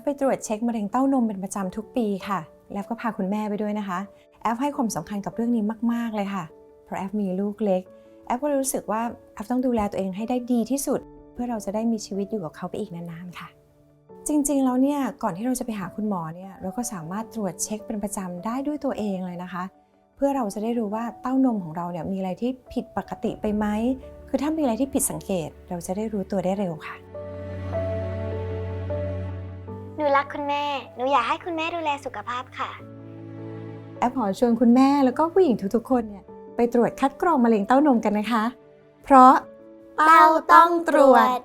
ฟไปตรวจเช็คมะเร็งเต้านมเป็นประจำทุกปีค่ะแอฟก็พาคุณแม่ไปด้วยนะคะ แอฟให้ความสำคัญกับเรื่องนี้มาก ๆ เลยค่ะ เพราะแอฟมีลูกเล็ก แอฟก็รู้สึกว่าแอฟต้องดูแลตัวเองให้ได้ดีที่สุด เพื่อเราจะได้มีชีวิตอยู่กับเขาไปอีกนาน ๆ ค่ะ จริง ๆ แล้วเนี่ย ก่อนที่เราจะไปหาคุณหมอเนี่ย เราก็สามารถตรวจเช็คเป็นประจำได้ด้วยตัวเองเลยนะคะ เพื่อเราจะได้รู้ว่าเต้านมของเราเนี่ยมีอะไรที่ผิดปกติไปไหม คือถ้ามีอะไรที่ผิดสังเกต เราจะได้รู้ตัวได้เร็วค่ะ รักคุณแม่ หนูอยากให้คุณแม่ดูแลสุขภาพค่ะ แอปขอชวนคุณแม่แล้วก็ผู้หญิงทุกๆคนเนี่ยไปตรวจคัดกรองมะเร็งเต้านมกันนะคะ เพราะเต้าต้องตรวจ